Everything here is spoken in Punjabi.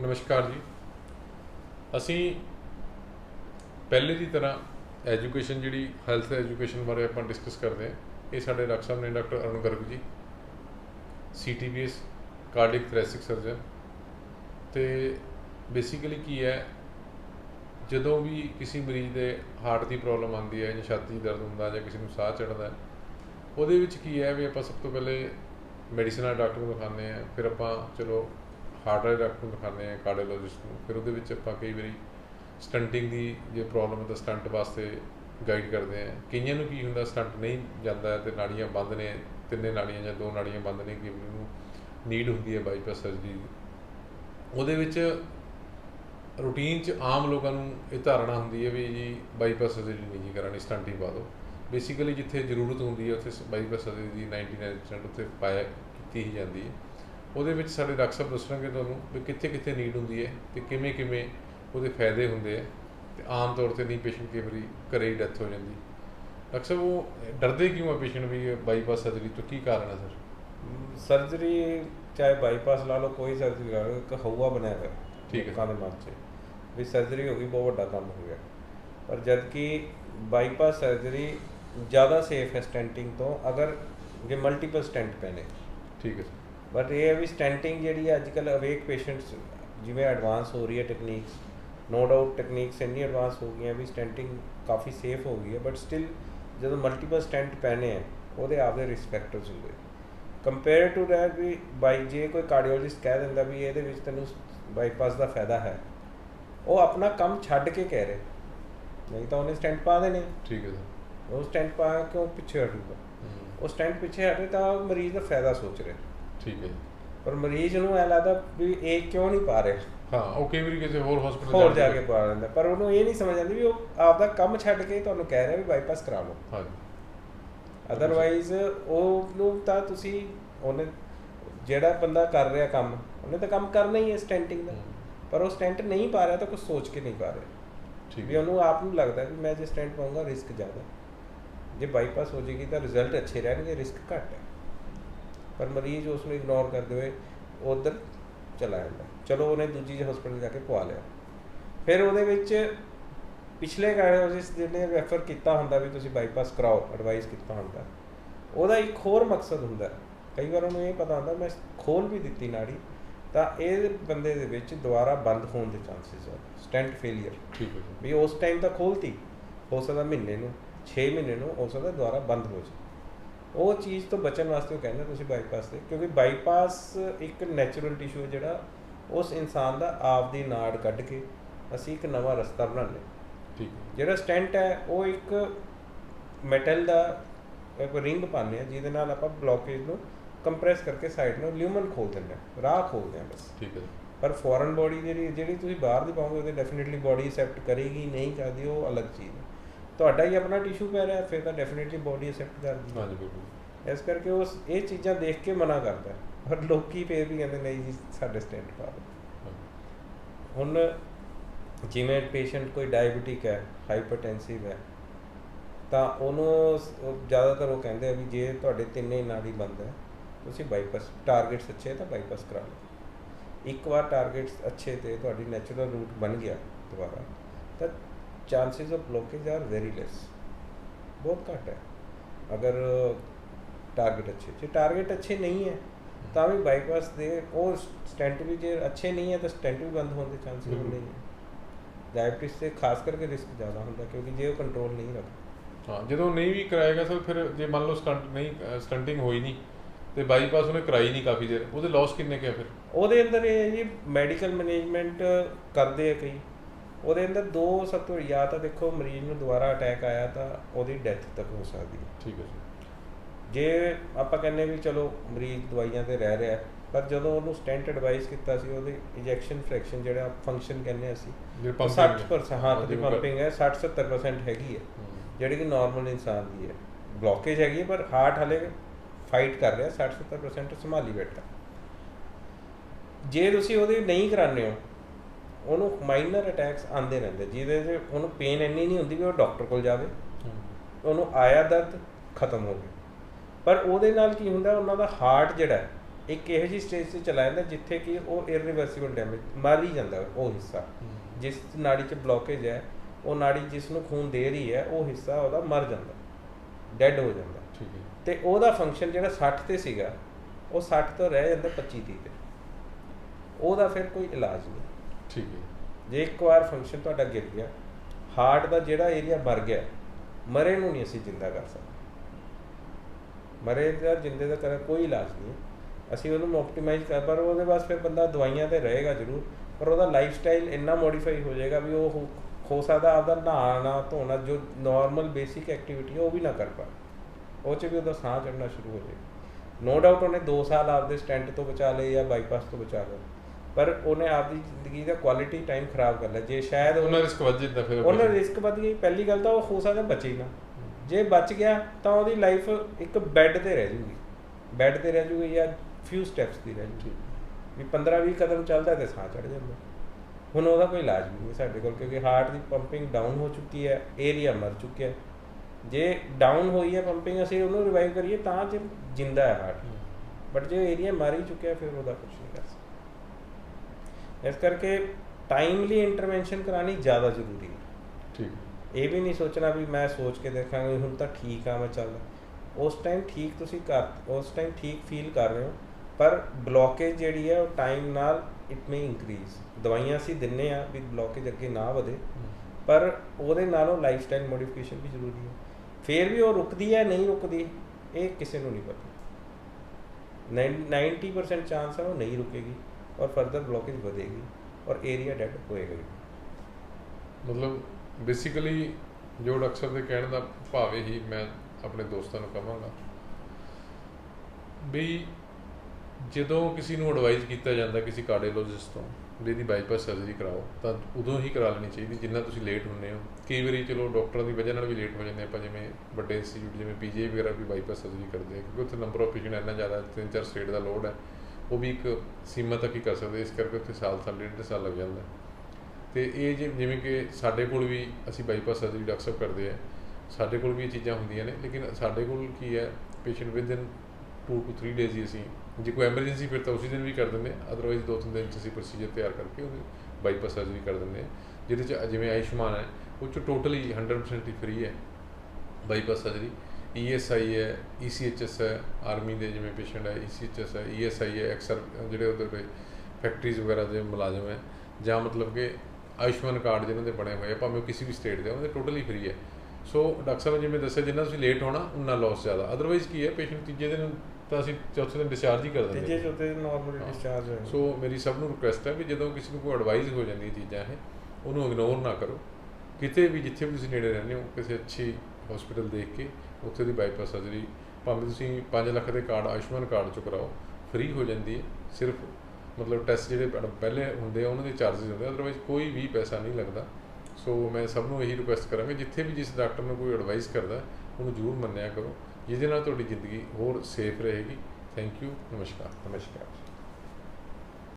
ਨਮਸਕਾਰ ਜੀ। ਅਸੀਂ ਪਹਿਲੇ ਦੀ ਤਰ੍ਹਾਂ ਐਜੂਕੇਸ਼ਨ ਜਿਹੜੀ ਹੈਲਥ ਐਜੂਕੇਸ਼ਨ ਬਾਰੇ ਆਪਾਂ ਡਿਸਕਸ ਕਰਦੇ ਹਾਂ। ਇਹ ਸਾਡੇ ਡਾਕਟਰ ਸਾਹਿਬ ਨੇ doctor Arun Garg ji CTBS cardiac thoracic surgeon ਤੇ ਬੇਸਿਕਲੀ ਕੀ ਹੈ, ਜਦੋਂ ਵੀ ਕਿਸੇ ਮਰੀਜ਼ ਦੇ ਹਾਰਟ ਦੀ ਪ੍ਰੋਬਲਮ ਆਉਂਦੀ ਹੈ ਜਾਂ ਛਾਤੀ 'ਚ ਦਰਦ ਹੁੰਦਾ ਜਾਂ ਕਿਸੇ ਨੂੰ ਸਾਹ ਚੜਦਾ ਉਹਦੇ ਵਿੱਚ ਕੀ ਹੈ ਵੀ ਆਪਾਂ ਸਭ ਤੋਂ ਪਹਿਲੇ ਮੈਡੀਸਨ ਵਾਲੇ ਡਾਕਟਰ ਨੂੰ ਦਿਖਾਉਂਦੇ ਆ ਫਿਰ ਆਪਾਂ ਚਲੋ ਹਾਰਟ ਵਾਲੇ ਡਾਕਟਰ ਨੂੰ ਦਿਖਾਉਂਦੇ ਆ ਕਾਰਡੀਓਲੋਜਿਸਟ ਨੂੰ। ਫਿਰ ਉਹਦੇ ਵਿੱਚ ਆਪਾਂ ਕਈ ਵਾਰੀ ਸਟੰਟਿੰਗ ਦੀ ਜੇ ਪ੍ਰੋਬਲਮ ਹੈ ਤਾਂ ਸਟੰਟ ਵਾਸਤੇ ਗਾਈਡ ਕਰਦੇ ਆ ਕਈਆਂ ਨੂੰ ਕੀ ਹੁੰਦਾ ਸਟੰਟ ਨਹੀਂ ਜਾਂਦਾ ਹੈ ਤੇ ਨਾੜੀਆਂ ਬੰਦ ਨੇ, ਤਿੰਨੇ ਨਾੜੀਆਂ ਜਾਂ ਦੋ ਨਾੜੀਆਂ ਬੰਦ ਨੇ ਕਿ ਨੂੰ ਨੀਡ ਹੁੰਦੀ ਹੈ ਬਾਈਪਾਸ ਸਰਜਰੀ ਦੀ। ਉਹਦੇ ਵਿੱਚ ਰੂਟੀਨ 'ਚ ਆਮ ਲੋਕਾਂ ਨੂੰ ਇਹ ਧਾਰਨਾ ਹੁੰਦੀ ਹੈ ਵੀ ਜੀ ਬਾਈਪਾਸ ਸਰਜਰੀ ਨਹੀਂ ਜੀ ਕਰਾਣੀ ਸਟੰਟ ਹੀ ਪਾ ਦਿਓ। ਬੇਸਿਕਲੀ ਜਿੱਥੇ ਜ਼ਰੂਰਤ ਹੁੰਦੀ ਹੈ, ਉੱਥੇ ਬਾਈਪਾਸ ਸਰਜਰੀ ਦੀ 99% ਉੱਥੇ ਪਾਇਆ ਕੀਤੀ ਹੀ ਜਾਂਦੀ ਹੈ। ਉਹਦੇ ਵਿੱਚ ਸਾਡੇ ਡਾਕਟਰ ਸਾਹਿਬ ਦੱਸਣਗੇ ਤੁਹਾਨੂੰ ਵੀ ਕਿੱਥੇ ਕਿੱਥੇ ਨੀਡ ਹੁੰਦੀ ਹੈ ਤੇ ਕਿਵੇਂ ਕਿਵੇਂ ਉਹਦੇ ਫਾਇਦੇ ਹੁੰਦੇ ਆ ਤੇ ਆਮ ਤੌਰ ਤੇ ਨਹੀਂ ਪੇਸ਼ੈਂਟ ਕਈ ਵਾਰੀ ਘਰੇ ਹੀ ਡੈਥ ਹੋ ਜਾਂਦੀ। ਡਾਕਟਰ ਸਾਹਿਬ ਉਹ ਡਰਦੇ ਕਿਉਂ ਆ ਪੇਸ਼ੈਂਟ ਵੀ ਬਾਈਪਾਸ ਸਰਜਰੀ ਤੋਂ ਕੀ ਕਾਰਨ ਹੈ ਸਰ? ਸਰਜਰੀ ਚਾਹੇ ਬਾਈਪਾਸ ਲਾ ਲਓ ਕੋਈ ਸਰਜਰੀ ਲਾ ਲਓ ਇੱਕ ਹਊਆ ਬਣਿਆ ਹੋਇਆ ਠੀਕ ਹੈ। ਦੇ ਮਨ 'ਚ। ਵੀ ਸਰਜਰੀ ਹੋ ਗਈ ਬਹੁਤ ਵੱਡਾ ਕੰਮ ਹੋ ਗਿਆ। ਪਰ ਜਦ ਕਿ ਬਾਈਪਾਸ ਸਰਜਰੀ ਜ਼ਿਆਦਾ ਸੇਫ ਹੈ ਸਟੈਂਟਿੰਗ ਤੋਂ ਅਗਰ ਜੇ ਮਲਟੀਪਲ ਸਟੈਂਟ ਪੈਣੇ। ਠੀਕ ਹੈ ਸਰ। ਬਟ ਇਹ ਹੈ ਵੀ ਸਟੈਂਟਿੰਗ ਜਿਹੜੀ ਅੱਜ ਕੱਲ ਅਵੇਕ ਪੇਸ਼ੈਂਟਸ ਜਿਵੇਂ ਐਡਵਾਂਸ ਹੋ ਰਹੀ ਹੈ ਟੈਕਨੀਕਸ ਨੋ ਡਾਊਟ ਟੈਕਨੀਕਸ ਇੰਨੀ ਐਡਵਾਂਸ ਹੋ ਗਈਆਂ ਵੀ ਸਟੈਂਟਿੰਗ ਕਾਫੀ ਸੇਫ ਹੋ ਗਈ ਹੈ ਬਟ ਸਟਿਲ ਜਦੋਂ ਮਲਟੀਪਲ ਸਟੈਂਟ ਪੈਣੇ ਆ ਉਹਦੇ ਆਪਦੇ ਰਿਸਪੈਕਟਰਸ ਹੁੰਦੇ ਕੰਪੇਅਰ ਟੂ ਦੈਟ ਵੀ ਬਾਈ ਜੇ ਕੋਈ ਕਾਰਡੀਓਲੋਜਿਸਟ ਕਹਿ ਦਿੰਦਾ ਵੀ ਇਹਦੇ ਵਿੱਚ ਤੈਨੂੰ ਬਾਈਪਾਸ ਦਾ ਫਾਇਦਾ ਹੈ ਉਹ ਆਪਣਾ ਕੰਮ ਛੱਡ ਕੇ ਕਹਿ ਰਿਹਾ। ਨਹੀਂ ਤਾਂ ਉਹਨੇ ਸਟੈਂਟ ਪਾ ਦੇਣੇ। ਠੀਕ ਹੈ ਸਰ। ਉਹ ਸਟੈਂਟ ਪਾ ਕਿਉਂ ਪਿੱਛੇ ਹਟੂਗਾ। ਉਹ ਸਟੈਂਟ ਪਿੱਛੇ ਹਟੇ ਤਾਂ ਉਹ ਮਰੀਜ਼ ਦਾ ਫਾਇਦਾ ਸੋਚ ਰਿਹਾ। ਠੀਕ ਹੈ। ਪਰ ਮਰੀਜ਼ ਨੂੰ ਐ ਲੱਗਦਾ ਵੀ ਇਹ ਕਿਉਂ ਨਹੀਂ ਪਾ ਰਹੇ? ਹਾਂ ਉਹ ਕਈ ਵਾਰੀ ਕਿਸੇ ਹੋਰ ਹਸਪੀਟਲ ਹੋਰ ਜਾ ਕੇ ਪਾ ਲੈਂਦਾ ਪਰ ਉਹਨੂੰ ਇਹ ਨਹੀਂ ਸਮਝ ਆਉਂਦੀ ਵੀ ਉਹ ਆਪਦਾ ਕੰਮ ਛੱਡ ਕੇ ਤੁਹਾਨੂੰ ਕਹਿ ਰਿਹਾ ਵੀ ਬਾਈਪਾਸ ਕਰਾ ਲਓ ਹਾਂਜੀ। ਅਦਰਵਾਈਜ਼ ਉਹ ਨੂੰ ਤਾਂ ਤੁਸੀਂ ਉਹਨੇ ਜਿਹੜਾ ਬੰਦਾ ਕਰ ਰਿਹਾ ਕੰਮ ਉਹਨੇ ਤਾਂ ਕੰਮ ਕਰਨਾ ਹੀ ਹੈ ਸਟੈਂਟਿੰਗ ਦਾ। ਪਰ ਉਹ ਸਟੈਂਟ ਨਹੀਂ ਪਾ ਰਿਹਾ ਤਾਂ ਕੁਝ ਸੋਚ ਕੇ ਨਹੀਂ ਪਾ ਰਿਹਾ। ਠੀਕ ਵੀ ਉਹਨੂੰ ਆਪ ਨੂੰ ਲੱਗਦਾ ਵੀ ਮੈਂ ਜੇ ਸਟੈਂਟ ਪਾਉਂਗਾ ਰਿਸਕ ਜ਼ਿਆਦਾ। ਜੇ ਬਾਈਪਾਸ ਹੋ ਜਾਏਗੀ ਤਾਂ ਰਿਜ਼ਲਟ ਅੱਛੇ ਰਹਿਣਗੇ ਰਿਸਕ ਘੱਟ ਹੈ। ਪਰ ਮਰੀਜ਼ ਉਸ ਨੂੰ ਇਗਨੋਰ ਕਰਦੇ ਹੋਏ ਉਧਰ ਚਲਾ ਜਾਂਦਾ ਚਲੋ ਉਹਨੇ ਦੂਜੀ ਹਸਪੀਟਲ ਜਾ ਕੇ ਪਵਾ ਲਿਆ। ਫਿਰ ਉਹਦੇ ਵਿੱਚ ਪਿਛਲੇ ਕਾਰਡੀਓਲੋਜਿਸਟ ਜਿਹਨੇ ਰੈਫਰ ਕੀਤਾ ਹੁੰਦਾ ਵੀ ਤੁਸੀਂ ਬਾਈਪਾਸ ਕਰਾਓ ਐਡਵਾਈਸ ਕੀਤਾ ਹੁੰਦਾ। ਉਹਦਾ ਇੱਕ ਹੋਰ ਮਕਸਦ ਹੁੰਦਾ। ਕਈ ਵਾਰ ਉਹਨੂੰ ਇਹ ਪਤਾ ਹੁੰਦਾ ਮੈਂ ਖੋਲ ਵੀ ਦਿੱਤੀ ਨਾੜੀ ਤਾਂ ਇਹ ਬੰਦੇ ਦੇ ਵਿੱਚ ਦੁਬਾਰਾ ਬੰਦ ਹੋਣ ਦੇ ਚਾਂਸਸ ਹੈ ਸਟੈਂਟ ਫੇਲਿਅਰ ਠੀਕ ਹੈ ਵੀ ਉਸ ਟਾਈਮ ਤਾਂ ਖੋਲਤੀ ਹੋ ਸਕਦਾ ਮਹੀਨੇ ਨੂੰ 6 ਮਹੀਨੇ ਨੂੰ ਹੋ ਸਕਦਾ ਦੁਬਾਰਾ ਬੰਦ ਹੋ ਜਾਏ। ਉਹ ਚੀਜ਼ ਤੋਂ ਬਚਣ ਵਾਸਤੇ ਉਹ ਕਹਿੰਦੇ ਤੁਸੀਂ ਬਾਈਪਾਸ ਤੇ ਕਿਉਂਕਿ ਬਾਈਪਾਸ ਇੱਕ ਨੈਚੁਰਲ ਟਿਸ਼ੂ ਹੈ ਜਿਹੜਾ ਉਸ ਇਨਸਾਨ ਦਾ ਆਪ ਦੀ ਨਾੜ ਕੱਢ ਕੇ ਅਸੀਂ ਇੱਕ ਨਵਾਂ ਰਸਤਾ ਬਣਾਉਂਦੇ। ਠੀਕ ਜਿਹੜਾ ਸਟੈਂਟ ਹੈ ਉਹ ਇੱਕ ਮੈਟਲ ਦਾ ਇੱਕ ਰਿੰਗ ਪਾਉਂਦੇ ਆ ਜਿਹਦੇ ਨਾਲ ਆਪਾਂ ਬਲੋਕੇਜ ਨੂੰ ਕੰਪਰੈਸ ਕਰਕੇ ਸਾਈਡ ਨੂੰ ਲਿਊਮਨ ਖੋਲ ਦਿੰਦੇ ਹਾਂ ਰਾਹ ਖੋਲਦੇ ਹਾਂ ਬਸ। ਠੀਕ ਹੈ ਪਰ ਫੋਰਨ ਬੋਡੀ ਜਿਹੜੀ ਜਿਹੜੀ ਤੁਸੀਂ ਬਾਹਰ ਦੀ ਪਾਓਗੇ ਉਹਦੇ ਡੈਫੀਨਿਟਲੀ ਬੋਡੀ ਅਸੈਪਟ ਕਰੇਗੀ ਨਹੀਂ ਕਰਦੀ ਉਹ ਅਲੱਗ ਚੀਜ਼ ਹੈ। ਤੁਹਾਡਾ ਹੀ ਆਪਣਾ ਟਿਸ਼ੂ ਪੈ ਰਿਹਾ ਫਿਰ ਤਾਂ ਡੈਫੀਨਿਟਲੀ ਬੋਡੀ ਅਸੈਪਟ ਕਰਦੀ ਹੈ ਹਾਂਜੀ ਬਿਲਕੁਲ ਇਸ ਕਰਕੇ ਉਸ ਇਹ ਚੀਜ਼ਾਂ ਦੇਖ ਕੇ ਮਨਾ ਕਰਦਾ। ਪਰ ਲੋਕੀ ਫੇਰ ਵੀ ਕਹਿੰਦੇ ਨਹੀਂ ਜੀ ਸਾਡੇ ਸਟੈਂਟ ਪਾ ਦਿਓ। ਹੁਣ ਜਿਵੇਂ ਪੇਸ਼ੈਂਟ ਕੋਈ ਡਾਇਬੀਟਿਕ ਹੈ ਹਾਈਪਰਟੈਂਸਿਵ ਹੈ ਤਾਂ ਉਹਨੂੰ ਜ਼ਿਆਦਾਤਰ ਉਹ ਕਹਿੰਦੇ ਆ ਵੀ ਜੇ ਤੁਹਾਡੇ ਤਿੰਨੇ ਨਾੜੀ ਬੰਦ ਹੈ ਤੁਸੀਂ ਬਾਈਪਾਸ ਟਾਰਗੇਟਸ ਅੱਛੇ ਤਾਂ ਬਾਈਪਾਸ ਕਰਾ ਲਓ ਇੱਕ ਵਾਰ ਟਾਰਗੇਟਸ ਅੱਛੇ ਤੇ ਤੁਹਾਡੀ ਨੈਚੁਰਲ ਰੂਟ ਬਣ ਗਿਆ ਦੁਬਾਰਾ ਤਾਂ chances of blockage are very less ਬਹੁਤ ਘੱਟ ਹੈ ਅਗਰ ਟਾਰਗੇਟ ਅੱਛੇ ਜੇ ਟਾਰਗੇਟ ਅੱਛੇ ਨਹੀਂ ਹੈ ਤਾਂ ਵੀ ਬਾਈਪਾਸ ਦੇ ਉਹ ਸਟੈਂਟ ਵੀ ਜੇ ਅੱਛੇ ਨਹੀਂ ਹੈ ਤਾਂ ਸਟੈਂਟ ਵੀ ਬੰਦ ਹੋਣ ਦੇ ਚਾਂਸਸ। ਹੁੰਦੇ ਹੈ ਡਾਇਬਟਿਸ ਤੇ ਖਾਸ ਕਰਕੇ ਰਿਸਕ ਜ਼ਿਆਦਾ ਹੁੰਦਾ ਕਿਉਂਕਿ ਜੇ ਉਹ ਕੰਟਰੋਲ ਨਹੀਂ ਰੱਖਦਾ ਹਾਂ ਜਦੋਂ ਨਹੀਂ ਵੀ ਕਰਾਏਗਾ ਸਰ ਫਿਰ ਜੇ ਮੰਨ ਲਓ ਸਟੰਟ ਨਹੀਂ ਸਟੰਟਿੰਗ ਹੋਈ ਨਹੀਂ ਤੇ ਬਾਈਪਾਸ ਉਹਨੇ ਕਰਾਈ ਨਹੀਂ ਕਾਫੀ ਦੇਰ ਉਹਦੇ ਲਾਸ ਕਿੰਨੇ ਕੁ ਆ ਫਿਰ ਉਹਦੇ ਅੰਦਰ ਇਹ ਜੀ ਮੈਡੀਕਲ ਮੈਨੇਜਮੈਂਟ ਕਰਦੇ ਆ ਕਈ। ਉਹਦੇ ਅੰਦਰ ਦੋ ਸਭ ਤੋਂ ਜਾਂ ਤਾਂ ਦੇਖੋ ਮਰੀਜ਼ ਨੂੰ ਦੁਬਾਰਾ ਅਟੈਕ ਆਇਆ ਤਾਂ ਉਹਦੀ ਡੈਥ ਤੱਕ ਹੋ ਸਕਦੀ ਹੈ। ਠੀਕ ਹੈ ਜੀ। ਜੇ ਆਪਾਂ ਕਹਿੰਨੇ ਵੀ ਚਲੋ ਮਰੀਜ਼ ਦਵਾਈਆਂ ਤੇ ਰਹਿ ਰਿਹਾ ਪਰ ਜਦੋਂ ਉਹਨੂੰ ਸਟੈਂਟ ਐਡਵਾਈਸ ਕੀਤਾ ਸੀ ਉਹਦੇ ਇੰਜੈਕਸ਼ਨ ਫ੍ਰੈਕਸ਼ਨ ਜਿਹੜਾ ਫੰਕਸ਼ਨ ਕਹਿੰਦੇ ਅਸੀਂ ਜਿਹੜੇ ਉਹ pumping 60% ਹਾਂ। ਤੇ ਪੰਪਿੰਗ ਹੈ 60 70% ਹੈਗੀ ਹੈ ਜਿਹੜੀ ਕਿ ਨਾਰਮਲ ਇਨਸਾਨ ਦੀ ਹੈ। ਬਲੋਕੇਜ ਹੈਗੀ ਹੈ ਪਰ ਹਾਰਟ ਹਲੇ ਫਾਈਟ ਕਰ ਰਿਹਾ 60 70% ਸੰਭਾਲੀ ਬੈਠਾ। ਜੇ ਤੁਸੀਂ ਉਹਦੀ ਨਹੀਂ ਕਰਾਉਂਦੇ ਹੋ ਉਹਨੂੰ ਮਾਈਨਰ ਅਟੈਕਸ ਆਉਂਦੇ ਰਹਿੰਦੇ ਜਿਹਦੇ 'ਚ ਉਹਨੂੰ ਪੇਨ ਇੰਨੀ ਨਹੀਂ ਹੁੰਦੀ ਵੀ ਉਹ ਡਾਕਟਰ ਕੋਲ ਜਾਵੇ। ਉਹਨੂੰ ਆਇਆ ਦਰਦ ਖਤਮ ਹੋ ਗਿਆ। ਪਰ ਉਹਦੇ ਨਾਲ ਕੀ ਹੁੰਦਾ ਉਹਨਾਂ ਦਾ ਹਾਰਟ ਜਿਹੜਾ ਇੱਕ ਇਹੋ ਜਿਹੀ ਸਟੇਜ ਤੇ ਚਲਾ ਜਾਂਦਾ ਜਿੱਥੇ ਕਿ ਉਹ ਇਰਰੀਵਰਸੀਬਲ ਡੈਮੇਜ ਮਰ ਹੀ ਜਾਂਦਾ ਉਹ ਹਿੱਸਾ। ਜਿਸ ਨਾੜੀ 'ਚ ਬਲੋਕੇਜ ਹੈ ਉਹ ਨਾੜੀ ਜਿਸ ਨੂੰ ਖੂਨ ਦੇ ਰਹੀ ਹੈ ਉਹ ਹਿੱਸਾ ਉਹਦਾ ਮਰ ਜਾਂਦਾ ਡੈੱਡ ਹੋ ਜਾਂਦਾ। ਠੀਕ ਹੈ। ਤੇ ਉਹਦਾ ਫੰਕਸ਼ਨ ਜਿਹੜਾ 60 ਤੇ ਸੀਗਾ ਉਹ 60 ਤੋਂ ਰਹਿ ਜਾਂਦਾ 25 30 ਤੇ। ਉਹਦਾ ਫਿਰ ਕੋਈ ਇਲਾਜ ਨਹੀਂ। ਠੀਕ ਹੈ। ਜੇ ਇੱਕ ਵਾਰ ਫੰਕਸ਼ਨ ਤੁਹਾਡਾ ਗਿਰ ਗਿਆ ਹਾਰਟ ਦਾ ਜਿਹੜਾ ਏਰੀਆ ਮਰ ਗਿਆ, ਮਰੇ ਨੂੰ ਨਹੀਂ ਅਸੀਂ ਜਿੰਦਾ ਕਰ ਸਕਦੇ। ਮਰੇ ਦਾ, ਜਿੰਦੇ ਦਾ ਕਰ ਕੋਈ ਇਲਾਜ ਨਹੀਂ ਅਸੀਂ ਉਹਨੂੰ ਆਪਟੀਮਾਈਜ਼ ਕਰ ਪਰ ਉਹਦੇ ਬਾਅਦ ਫਿਰ ਬੰਦਾ ਦਵਾਈਆਂ ਤੇ ਰਹੇਗਾ ਜ਼ਰੂਰ, ਪਰ ਉਹਦਾ ਲਾਈਫ ਸਟਾਈਲ ਇੰਨਾ ਮੋਡੀਫਾਈ ਹੋ ਜਾਏਗਾ ਵੀ ਉਹ ਹੋ- ਹੋ ਸਕਦਾ ਆਪਦਾ ਨਹਾਣਾ ਧੋਣਾ, ਜੋ ਨਾਰਮਲ ਬੇਸਿਕ ਐਕਟੀਵਿਟੀ ਉਹ ਵੀ ਨਾ ਕਰ ਪਾ ਉਹ ਚ ਵੀ ਉਹਦਾ ਸਾਹ ਚੜਨਾ ਸ਼ੁਰੂ ਹੋ ਜਾਏਗਾ। ਨੋ ਡਾਊਟ ਉਹਨੇ 2 ਸਾਲ ਆਪਦੇ ਸਟੈਂਟ ਤੋਂ ਬਚਾ ਲਏ ਜਾਂ ਬਾਈਪਾਸ ਤੋਂ ਬਚਾ ਲਏ। ਪਰ ਉਹਨੇ ਆਪਦੀ ਜ਼ਿੰਦਗੀ ਦਾ ਕੁਆਲਿਟੀ ਟਾਈਮ ਖਰਾਬ ਕਰ ਲਿਆ। ਜੇ ਸ਼ਾਇਦ ਉਹਨਾਂ ਰਿਸਕ ਵੱਧ ਜਾਂਦਾ ਫਿਰ ਉਹਨਾਂ ਰਿਸਕ ਵੱਧ ਗਈ। ਪਹਿਲੀ ਗੱਲ ਤਾਂ ਉਹ ਹੋ ਸਕਦਾ ਬਚੇ ਨਾ। ਜੇ ਬਚ ਗਿਆ ਤਾਂ ਉਹਦੀ ਲਾਈਫ ਇੱਕ ਬੈੱਡ ਤੇ ਰਹਿ ਜੂਗੀ। ਬੈੱਡ ਤੇ ਰਹਿ ਜੂਗੀ ਜਾਂ ਫਿਊ ਸਟੈਪਸ ਦੀ ਰਹਿ ਜੂਗੀ। ਵੀ 15 20 ਕਦਮ ਚੱਲਦਾ ਤੇ ਸਾਹ ਚੜ ਜਾਂਦਾ। ਹੁਣ ਉਹਦਾ ਕੋਈ ਇਲਾਜ ਨਹੀਂ ਸਾਡੇ ਕੋਲ ਕਿਉਂਕਿ ਹਾਰਟ ਦੀ ਪੰਪਿੰਗ ਡਾਊਨ ਹੋ ਚੁੱਕੀ ਹੈ ਏਰੀਆ ਮਰ ਚੁੱਕਿਆ ਜੇ ਡਾਊਨ ਹੋਈ ਹੈ ਪੰਪਿੰਗ ਅਸੀਂ ਉਹਨੂੰ ਰਿਵਾਈਵ ਕਰੀਏ ਤਾਂ ਜੇ ਜਿੰਦਾ ਹੈ ਹਾਰਟ ਬਟ ਜੇ ਏਰੀਆ ਮਰ ਹੀ ਚੁੱਕਿਆ ਫਿਰ ਉਹਦਾ ਕੁਝ ਨਹੀਂ ਕਰ ਸਕਦੇ। ਇਸ ਕਰਕੇ ਟਾਈਮਲੀ ਇੰਟਰਵੈਂਸ਼ਨ ਕਰਾਣੀ ਜ਼ਿਆਦਾ ਜ਼ਰੂਰੀ ਹੈ। ਠੀਕ। ਇਹ ਵੀ ਨਹੀਂ ਸੋਚਣਾ ਵੀ ਮੈਂ ਸੋਚ ਕੇ ਦੇਖਾਂਗਾ ਹੁਣ ਤਾਂ ਠੀਕ ਆ ਮੈਂ ਚੱਲ ਉਸ ਟਾਈਮ ਠੀਕ ਤੁਸੀਂ ਕਰ ਉਸ ਟਾਈਮ ਠੀਕ ਫੀਲ ਕਰ ਰਹੇ ਹੋ ਪਰ ਬਲੋਕੇਜ ਜਿਹੜੀ ਹੈ ਉਹ ਟਾਈਮ ਨਾਲ ਇਟ ਮੇ ਇਨਕਰੀਜ਼ ਦਵਾਈਆਂ ਅਸੀਂ ਦਿੰਨੇ ਆ ਵੀ ਬਲੋਕੇਜ ਅੱਗੇ ਨਾ ਵਧੇ ਪਰ ਉਹਦੇ ਨਾਲੋਂ ਲਾਈਫ ਸਟਾਈਲ ਮੋਡੀਫਿਕੇਸ਼ਨ ਵੀ ਜ਼ਰੂਰੀ ਹੈ। ਫਿਰ ਵੀ ਉਹ ਰੁਕਦੀ ਹੈ ਨਹੀਂ ਰੁਕਦੀ ਇਹ ਕਿਸੇ ਨੂੰ ਨਹੀਂ ਪਤਾ। 90% ਚਾਂਸ ਹੈ ਉਹ ਨਹੀਂ ਰੁਕੇਗੀ। ਔਰ ਫਰਦਰ ਬਲੋਕੇਜ ਵਧੇਗੀ ਔਰ ਏਰੀਆ ਡੈਡ ਹੋਏਗਾ ਮਤਲਬ ਬੇਸਿਕਲੀ ਜੋ ਡਾਕਟਰ ਦੇ ਕਹਿਣ ਦਾ ਭਾਵ ਇਹ ਹੀ ਮੈਂ ਆਪਣੇ ਦੋਸਤਾਂ ਨੂੰ ਕਹਾਂਗਾ ਵੀ ਜਦੋਂ ਕਿਸੇ ਨੂੰ ਐਡਵਾਈਸ ਕੀਤਾ ਜਾਂਦਾ ਕਿਸੇ ਕਾਰਡੀਓਲੋਜਿਸਟ ਤੋਂ ਵੀ ਇਹਦੀ ਬਾਈਪਾਸ ਸਰਜਰੀ ਕਰਾਓ, ਤਾਂ ਉਦੋਂ ਹੀ ਕਰਾ ਲੈਣੀ ਚਾਹੀਦੀ, ਜਿੰਨਾ ਤੁਸੀਂ ਲੇਟ ਹੁੰਨੇ ਹੋ। ਕਈ ਵਾਰੀ ਚਲੋ ਡਾਕਟਰਾਂ ਦੀ ਵਜ੍ਹਾ ਨਾਲ ਵੀ ਲੇਟ ਹੋ ਜਾਂਦੇ ਆਪਾਂ ਜਿਵੇਂ ਵੱਡੇ ਇੰਸਟੀਚਿਊਟ ਜਿਵੇਂ ਪੀਜੀਆਈ ਵਗੈਰਾ ਵੀ ਬਾਈਪਾਸ ਸਰਜਰੀ ਕਰਦੇ ਆ, ਕਿਉਂਕਿ ਉੱਥੇ ਨੰਬਰ ਆਫ ਪੇਸ਼ੈਂਟ ਇੰਨਾ ਜ਼ਿਆਦਾ ਤਿੰਨ ਚਾਰ ਸਟੇਟ ਦਾ ਲੋਡ ਹੈ। ਉਹ ਵੀ ਇੱਕ ਸੀਮਾ ਤੱਕ ਹੀ ਕਰ ਸਕਦੇ ਇਸ ਕਰਕੇ ਉੱਥੇ ਸਾਲ ਸਾਲ, ਡੇਢ ਡੇਢ ਸਾਲ ਲੱਗ ਜਾਂਦਾ। ਤੇ ਇਹ ਜਿ- ਜਿਵੇਂ ਕਿ ਸਾਡੇ ਕੋਲ ਵੀ ਅਸੀਂ ਬਾਈਪਾਸ ਸਰਜਰੀ ਡਾਕਟਰ ਸਾਹਿਬ ਕਰਦੇ ਆ, ਸਾਡੇ ਕੋਲ ਵੀ ਇਹ ਚੀਜ਼ਾਂ ਹੁੰਦੀਆਂ ਨੇ, ਲੇਕਿਨ ਸਾਡੇ ਕੋਲ ਕੀ ਹੈ patient within 2 to 3 days ਹੀ ਅਸੀਂ, ਜੇ ਕੋਈ ਐਮਰਜੈਂਸੀ ਫਿਰ ਤਾਂ ਉਸੇ ਦਿਨ ਵੀ ਕਰ ਦਿੰਦੇ ਹਾਂ ਅਦਰਵਾਈਜ਼ ਦੋ ਤਿੰਨ ਦਿਨ 'ਚ ਅਸੀਂ ਪ੍ਰੋਸੀਜਰ ਤਿਆਰ ਕਰਕੇ ਉਹਦੀ ਬਾਈਪਾਸ ਸਰਜਰੀ ਕਰ ਦਿੰਦੇ ਹਾਂ ਜਿਹਦੇ 'ਚ ਜਿਵੇਂ ਆਯੁਸ਼ਮਾਨ ਹੈ, ਉਹ 'ਚ ਟੋਟਲੀ 100% ਹੀ ਫ੍ਰੀ ਹੈ ਬਾਈਪਾਸ ਸਰਜਰੀ ਈਐਸਆਈ ਹੈ ਈਸੀਐਚਐਸ ਹੈ ਆਰਮੀ ਦੇ ਜਿਵੇਂ ਪੇਸ਼ੈਂਟ ਹੈ ਈਸੀਐਚਐਸ ਹੈ ਈਐਸਆਈ ਹੈ ਐਕਸਰ ਜਿਹੜੇ ਉਹਦੇ ਕੋਈ ਫੈਕਟਰੀਜ਼ ਵਗੈਰਾ ਦੇ ਮੁਲਾਜ਼ਮ ਹੈ। ਜਾਂ ਮਤਲਬ ਕਿ ਆਯੁਸ਼ਮਾਨ ਕਾਰਡ ਜਿਹਨਾਂ ਦੇ ਬਣੇ ਹੋਏ ਆ ਭਾਵੇਂ ਉਹ ਕਿਸੇ ਵੀ ਸਟੇਟ ਦੇ ਆ, ਉਹਦੇ ਟੋਟਲੀ ਫ੍ਰੀ ਹੈ। ਸੋ ਡਾਕਟਰ ਸਾਹਿਬ ਜਿਵੇਂ ਦੱਸਿਆ ਜਿੰਨਾ ਤੁਸੀਂ ਲੇਟ ਹੋਣਾ ਉਨਾ ਲਾਸ ਜ਼ਿਆਦਾ। ਅਦਰਵਾਈਜ਼ ਕੀ ਹੈ ਪੇਸ਼ੈਂਟ ਤੀਜੇ ਦਿਨ ਤਾਂ ਅਸੀਂ ਚੌਥੇ ਦਿਨ ਡਿਸਚਾਰਜ ਹੀ ਕਰ ਦਿੰਦੇ ਤੀਜੇ ਹਾਂ। ਚੌਥੇ ਨਾਰਮਲ ਹਾਂ। ਡਿਸਚਾਰਜ ਹੋਏ। ਸੋ ਮੇਰੀ ਸਭ ਨੂੰ ਰਿਕੁਐਸਟ ਹੈ ਵੀ ਜਦੋਂ ਕਿਸੇ ਨੂੰ ਕੋਈ ਐਡਵਾਈਸ ਹੋ ਜਾਂਦੀ ਹੈ ਚੀਜ਼ਾਂ ਇਹ ਉਹਨੂੰ ਇਗਨੋਰ ਨਾ ਕਰੋ। ਕਿਤੇ ਵੀ ਜਿੱਥੇ ਵੀ ਤੁਸੀਂ ਨੇੜੇ ਰਹਿੰਦੇ ਹੋ ਕਿਸੇ ਅੱਛੀ ਹਸਪੀਟਲ ਦੇਖ ਕੇ ਉੱਥੇ ਦੀ ਬਾਈਪਾਸ ਸਰਜਰੀ ਭਾਵੇਂ ਤੁਸੀਂ 5 ਲੱਖ ਦੇ ਕਾਰਡ ਆਯੁਸ਼ਮਾਨ ਕਾਰਡ ਚੋਂ ਕਰਾਓ ਫ੍ਰੀ ਹੋ ਜਾਂਦੀ ਹੈ, ਸਿਰਫ ਮਤਲਬ ਟੈਸਟ ਜਿਹੜੇ ਪਹਿਲੇ ਹੁੰਦੇ ਆ, ਉਹਨਾਂ ਦੇ ਚਾਰजेस ਹੁੰਦੇ ਅਦਰਵਾਈਜ਼ ਕੋਈ ਵੀ ਪੈਸਾ ਨਹੀਂ ਲੱਗਦਾ। ਸੋ ਮੈਂ ਸਭ ਨੂੰ ਇਹੀ ਰਿਕੁਐਸਟ ਕਰਾਂਗਾ, ਜਿੱਥੇ ਵੀ ਜਿਸ ਡਾਕਟਰ ਨੂੰ ਕੋਈ ਐਡਵਾਈਸ ਕਰਦਾ, ਉਹਨੂੰ ਜ਼ਰੂਰ ਮੰਨਿਆ ਕਰੋ, ਜਿਹਦੇ ਨਾਲ ਤੁਹਾਡੀ ਜ਼ਿੰਦਗੀ ਹੋਰ ਸੇਫ ਰਹੇਗੀ। ਥੈਂਕ ਯੂ ਨਮਸਕਾਰ ਨਮਸਕਾਰ।